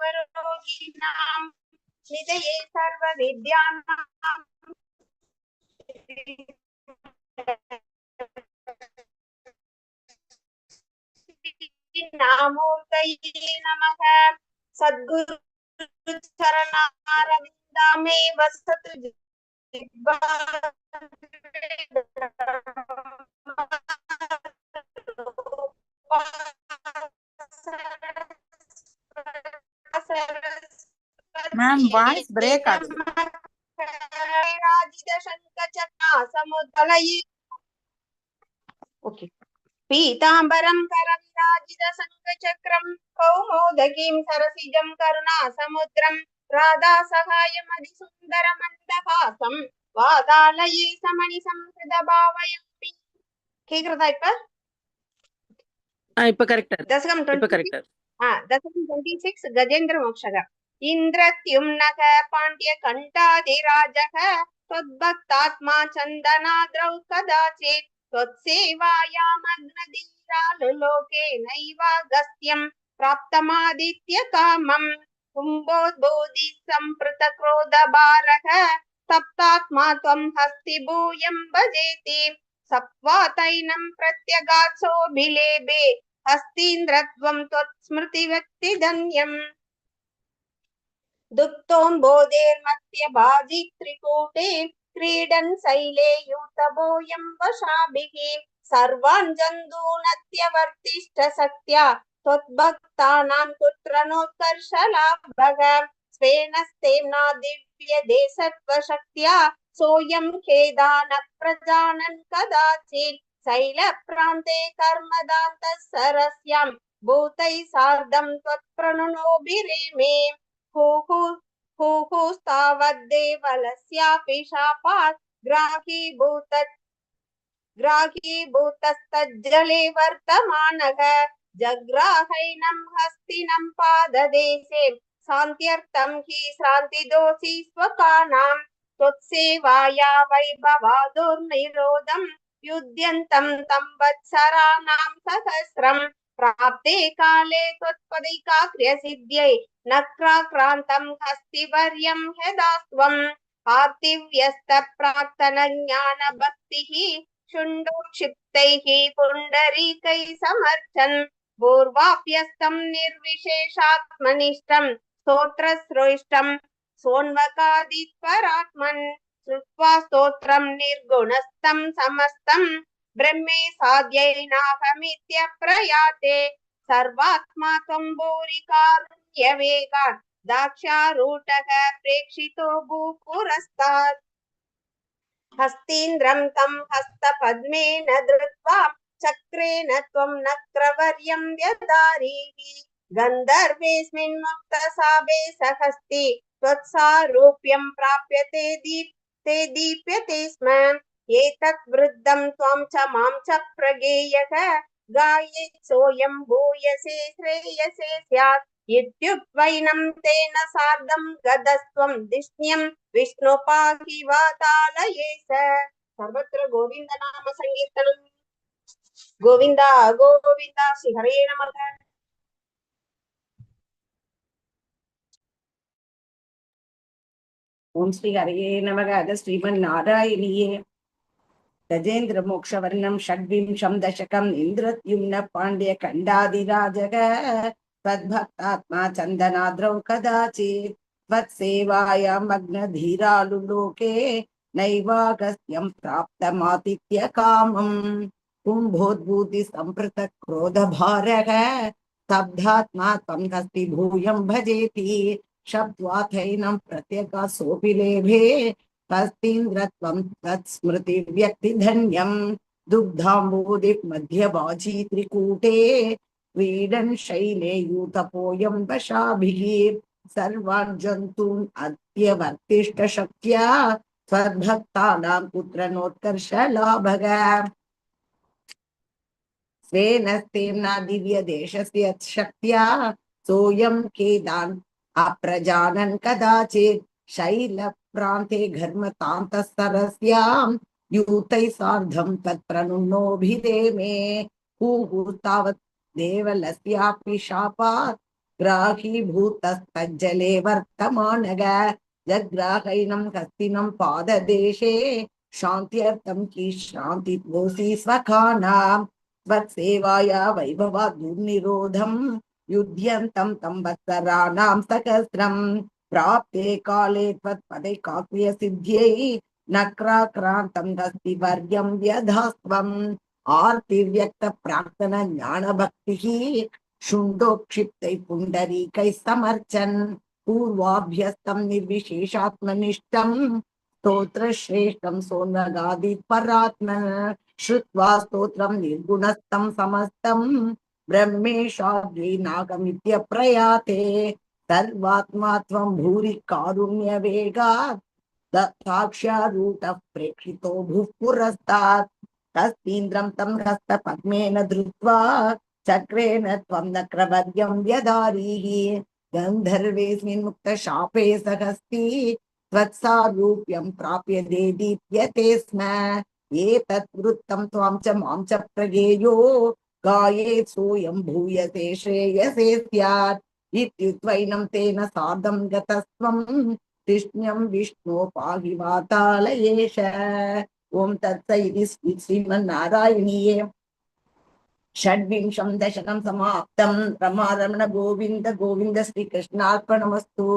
सर्वरोगिणां निधये सर्वविद्यानां नामूर्तये नमः सद्गुरु चरणारविन्दामे वसतु மேம் வாய்ஸ் பிரேக் ஆகுது ஓகே பீதாம்பரம் கரவிராஜித சங்கச்சக்கரம் கௌமோதகீம் சரசிஜம் கருணா சமுத்திரம் ராதா சகாயம் அதிசுந்தர மந்தகாசம் வாதாலயே சமணி சம்ஸ்கிருத பாவயம்பி கேக்குறதா இப்ப இப்ப கரெக்டா தசகம் இப்ப கரெக்டா தசகம் டுவெண்ட்டி சிக்ஸ் கஜேந்திர மோக்ஷகர் इन्द्रत्युम्नः पाण्ड्यकण्ठाधिराजः त्वद्भक्तात्मा चन्दनाद्रौ कदाचित् त्वत्सेवायामग्नधीरालुलोके नैवागस्त्यं प्राप्तमादित्यकामम् कुम्भोद्बोधि सम्पृतक्रोधभारः तप्तात्मा त्वं हस्ति भूयं भजेति सप्वातैनं प्रत्यगात्सोऽभिलेभे हस्तीन्द्रत्वं त्वत्स्मृतिव्यक्तिधन्यम्। दुःखोऽम्बोधेर्मत्यभाजि त्रिकूटे क्रीडन् शैले यूतभोऽयं वशाभिः सर्वान् जन्तूनत्यवर्तिष्ठ सत्या त्वद्भक्तानां कुत्र नोत्कर्षलाभः स्वेन स्तेम्ना दिव्यदेशत्वशक्त्या सोऽयं खेदान प्रजानन् कदाचित् शैलप्रान्ते कर्मदान्तः सरस्यां भूतैः सार्धं त्वत्प्रणुनोभिरेमे हुहुस्तावद्देवलस्यापि शापात् ग्राहीभूत ग्राहीभूतस्तज्जले वर्तमानः। जग्राहैनं हस्तिनं पाददेशे, शान्त्यर्थं हि श्रान्तिदोषि स्वकानां। त्वत्सेवाया युध्यन्तं तं वत्सराणां सहस्रम्। प्राप्ते काले त्वत्पदैकाग्र्यसिद्ध्यै नक्राक्रान्तं हस्तिवर्यं ह्यदास्त्वम् पार्थिव्यस्तप्राक्तनज्ञानभक्तिः शुण्डोक्षिप्तैः पुण्डरीकैः समर्थन्। पूर्वाप्यस्तं निर्विशेषात्मनिष्ठं स्तोत्रश्रेष्ठं सोन्वकादित्वरात्मन्। श्रुत्वा स्तोत्रं निर्गुणस्थं समस्तं ब्रह्मे साध्यैनाहमित्यप्रयाते सर्वात्मा त्वं भूरिकारुण्यवेगात् दाक्षारूटः प्रेक्षितो भूपुरस्तात् हस्तीन्द्रं तं हस्तपद्मेन धृत्वा चक्रेण त्वं नक्रवर्यं व्यदारीः। गन्धर्वेऽस्मिन् मुक्तसाभे सहस्ति। त्वत्सारूप्यं प्राप्यते दीप् ते दीप्यते स्म। एतत् वृद्धं त्वां च मां च प्रगेयः गायेत् सोऽयं भूयसे श्रेयसे स्यात् इत्युक्त्वैनं तेन सार्धं गदस्त्वं दिष्ण्यं विष्णु पाहि वातालये स सर्वत्र गोविन्दनाम सङ्कीर्तनम् गोविन्द गोविन्द श्रीहरे नमः ஓம் ஸ்ரீ ஹரையே நமக அத ஸ்ரீமன் நாராயணியே गजेन्द्रमोक्षवर्णं षड्विंशं दशकम् इन्द्रद्युम्न पाण्ड्यखण्डाधिराजः त्वद्भक्तात्मा चन्दनाद्रौ कदाचित् त्वत्सेवायां मग्नधीरालुलोके नैवागस्त्यं प्राप्तमातिथ्यकामम् कुम्भोद्भूतिसम्पृतः क्रोधभारः स्तब्धात्मा त्वं हस्ति भूयं भजेति शब्द्वाथैनं प्रत्यगा सोऽपि लेभे तस्तीन्द्रत्वं तत्स्मृतिव्यक्तिधन्यम् दुग्धाम्बोधि मध्यवाजी त्रिकूटे क्रीडन् शैले यूतपोऽयं वशाभिः सर्वान् जन्तून् अत्यवर्तिष्ठ शक्त्या त्वद्भक्तानां कुत्र नोत्कर्षलाभः स्वेन दिव्यदेशस्य शक्त्या सोऽयं केदान् अप्रजानन् कदाचित्। शैलप्रान्ते घर्मतान्तः सरस्यां यूतैः सार्धं तत्प्रणुन्नोभिधे मे हूः तावत् देवलस्यापि शापात् ग्राहीभूतस्तज्जले वर्तमानग। जग्राहैनं हस्तिनं पाददेशे शान्त्यर्थं की श्रान्तित्वोऽसि स्वखानां त्वत्सेवाया वैभवा दुर्निरोधं युध्यन्तं तं वत्सराणां सहस्रं प्राप्ते काले त्वत्पदे काव्यसिद्ध्यै नक्राक्रान्तं हस्तिवर्यं व्यधास्त्वम्। आर्तिर्व्यक्तप्रार्थन ज्ञानभक्तिः शुण्डोक्षिप्तै पुण्डरीकैः समर्चन्। पूर्वाभ्यस्तं निर्विशेषात्मनिष्ठं स्तोत्रश्रेष्ठं सोन्नगादित् परात्मन श्रुत्वा स्तोत्रं निर्गुणस्थं समस्तं ब्रह्मेशाद्रीनागमित्यप्रयाते सर्वात्मा त्वं भूरि कारुण्यवेगात् साक्ष्यारूटः प्रेक्षितो भूः पुरस्तात्, तस्तीन्द्रं तं हस्तपद्मेन धृत्वा, चक्रेण त्वं नक्रवर्यं व्यधारीः। गन्धर्वेऽस्मिन् मुक्तशापे सहस्ति, त्वत्सारूप्यं प्राप्य देदीप्यते स्म। एतत् वृत्तं त्वां च माँ च प्रगेयो गायेत् सोऽयं भूयसे श्रेयसे स्यात्। इत्युत्वैनं तेन सार्धं गतस्त्वं कृष्ण्यं विष्णो पाहि वातालयेश ॐ तत्स इति श्री- श्रीमन्नारायणीये षड्विंशं दशकं समाप्तं रमारमण गोविन्द गोविन्द श्रीकृष्णार्पणमस्तु